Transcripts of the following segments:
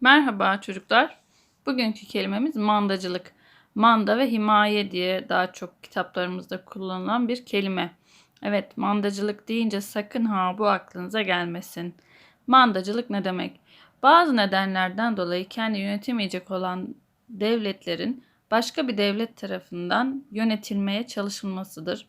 Merhaba çocuklar. Bugünkü kelimemiz mandacılık. Manda ve himaye diye daha çok kitaplarımızda kullanılan bir kelime. Evet, mandacılık deyince sakın ha bu aklınıza gelmesin. Mandacılık ne demek? Bazı nedenlerden dolayı kendi yönetemeyecek olan devletlerin başka bir devlet tarafından yönetilmeye çalışılmasıdır.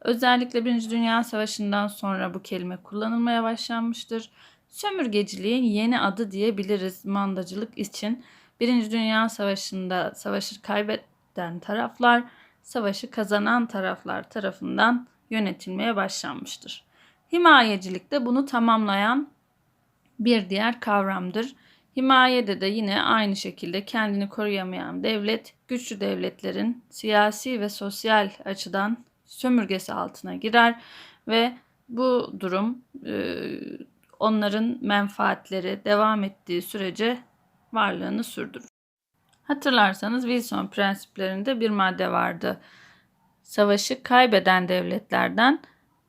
Özellikle Birinci Dünya Savaşı'ndan sonra bu kelime kullanılmaya başlanmıştır. Sömürgeciliğin yeni adı diyebiliriz mandacılık için. Birinci Dünya Savaşı'nda savaşı kaybeden taraflar, savaşı kazanan taraflar tarafından yönetilmeye başlanmıştır. Himayecilik de bunu tamamlayan bir diğer kavramdır. Himayede de yine aynı şekilde kendini koruyamayan devlet, güçlü devletlerin siyasi ve sosyal açıdan sömürgesi altına girer ve bu durum onların menfaatleri devam ettiği sürece varlığını sürdürür. Hatırlarsanız Wilson prensiplerinde bir madde vardı. Savaşı kaybeden devletlerden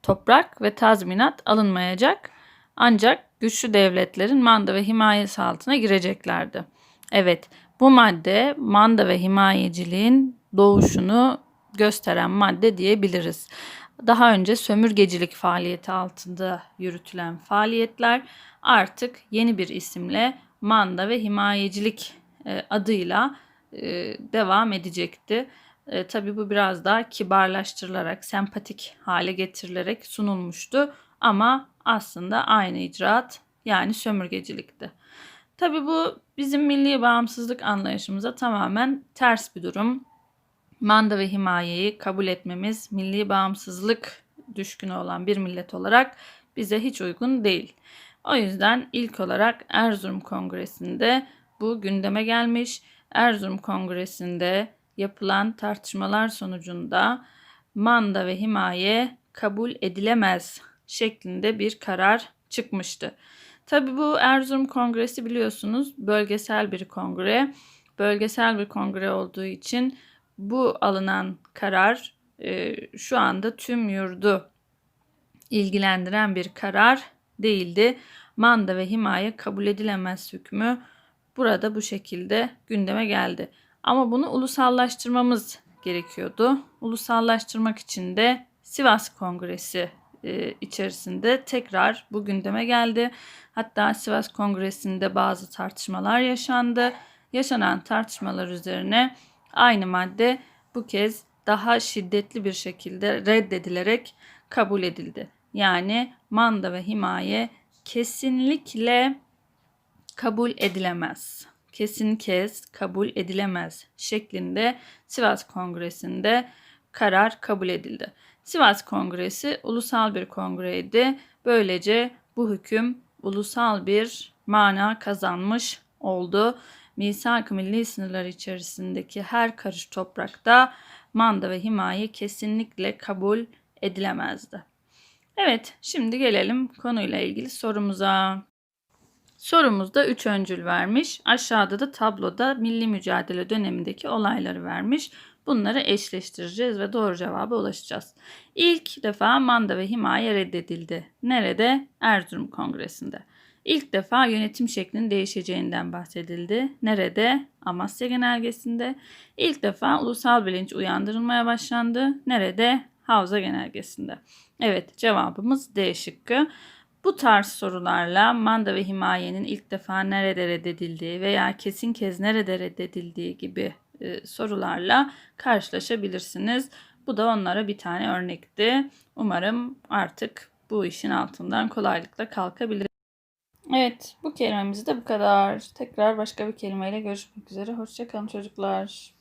toprak ve tazminat alınmayacak ancak güçlü devletlerin manda ve himayesi altına gireceklerdi. Evet, bu madde manda ve himayeciliğin doğuşunu gösteren madde diyebiliriz. Daha önce sömürgecilik faaliyeti altında yürütülen faaliyetler artık yeni bir isimle manda ve himayecilik e, adıyla e, devam edecekti. E, tabii bu biraz daha kibarlaştırılarak, sempatik hale getirilerek sunulmuştu ama aslında aynı icraat yani sömürgecilikti. Tabii bu bizim milli bağımsızlık anlayışımıza tamamen ters bir durum manda ve himayeyi kabul etmemiz milli bağımsızlık düşkünü olan bir millet olarak bize hiç uygun değil. O yüzden ilk olarak Erzurum Kongresi'nde bu gündeme gelmiş. Erzurum Kongresi'nde yapılan tartışmalar sonucunda manda ve himaye kabul edilemez şeklinde bir karar çıkmıştı. Tabii bu Erzurum Kongresi biliyorsunuz bölgesel bir kongre. Bölgesel bir kongre olduğu için bu alınan karar e, şu anda tüm yurdu ilgilendiren bir karar değildi. Manda ve himaye kabul edilemez hükmü burada bu şekilde gündeme geldi. Ama bunu ulusallaştırmamız gerekiyordu. Ulusallaştırmak için de Sivas Kongresi e, içerisinde tekrar bu gündeme geldi. Hatta Sivas Kongresi'nde bazı tartışmalar yaşandı. Yaşanan tartışmalar üzerine Aynı madde bu kez daha şiddetli bir şekilde reddedilerek kabul edildi. Yani manda ve himaye kesinlikle kabul edilemez. Kesin kez kabul edilemez şeklinde Sivas Kongresi'nde karar kabul edildi. Sivas Kongresi ulusal bir kongreydi. Böylece bu hüküm ulusal bir mana kazanmış oldu misak milli sınırlar içerisindeki her karış toprakta manda ve himaye kesinlikle kabul edilemezdi. Evet, şimdi gelelim konuyla ilgili sorumuza. Sorumuzda üç öncül vermiş. Aşağıda da tabloda milli mücadele dönemindeki olayları vermiş. Bunları eşleştireceğiz ve doğru cevaba ulaşacağız. İlk defa manda ve himaye reddedildi. Nerede? Erzurum Kongresi'nde. İlk defa yönetim şeklinin değişeceğinden bahsedildi. Nerede? Amasya Genelgesi'nde. İlk defa ulusal bilinç uyandırılmaya başlandı. Nerede? Havza Genelgesi'nde. Evet cevabımız D şıkkı. Bu tarz sorularla manda ve himayenin ilk defa nerede reddedildiği veya kesin kez nerede reddedildiği gibi e, sorularla karşılaşabilirsiniz. Bu da onlara bir tane örnekti. Umarım artık bu işin altından kolaylıkla kalkabilir. Evet, bu kelimemiz de bu kadar. Tekrar başka bir kelimeyle görüşmek üzere. Hoşçakalın çocuklar.